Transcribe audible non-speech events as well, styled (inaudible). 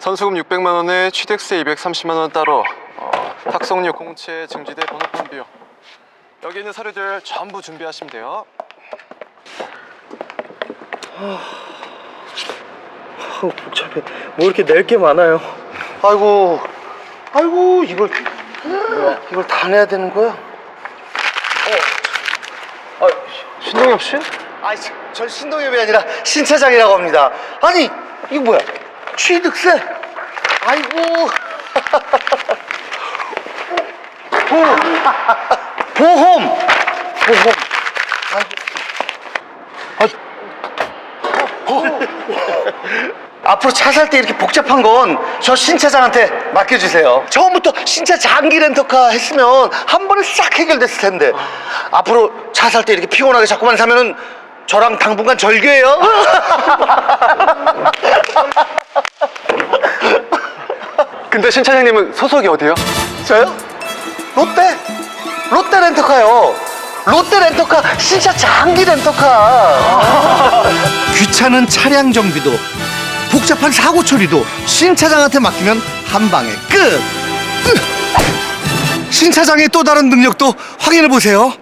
선수금 600만 원에 취득세 230만 원 따로 어, 탁송료 공채 증지대 번호판 비용 여기 있는 서류들 전부 준비하시면 돼요 아우 복잡해 뭐 이렇게 낼 게 많아요 아이고 아이고 이걸 이걸 다 내야 되는 거야? 어. 아, 신동엽 씨? 아니 전 신동엽이 아니라 신차장이라고 합니다 아니 이거 뭐야 취득세. 아이고. 보험. 보험. 앞으로 차 살 때 이렇게 복잡한 건 저 신차장한테 맡겨주세요. 처음부터 신차 장기 렌터카 했으면 한 번에 싹 해결됐을 텐데. 앞으로 차 살 때 이렇게 피곤하게 자꾸만 사면은 저랑 당분간 절교해요. (laughs) 근데 신 차장님은 소속이 어디요? 저요? 롯데 롯데 렌터카요. 롯데 렌터카 신차 장기 렌터카. (laughs) 귀찮은 차량 정비도 복잡한 사고 처리도 신 차장한테 맡기면 한 방에 끝. 으! 신차장의 또 다른 능력도 확인해 보세요.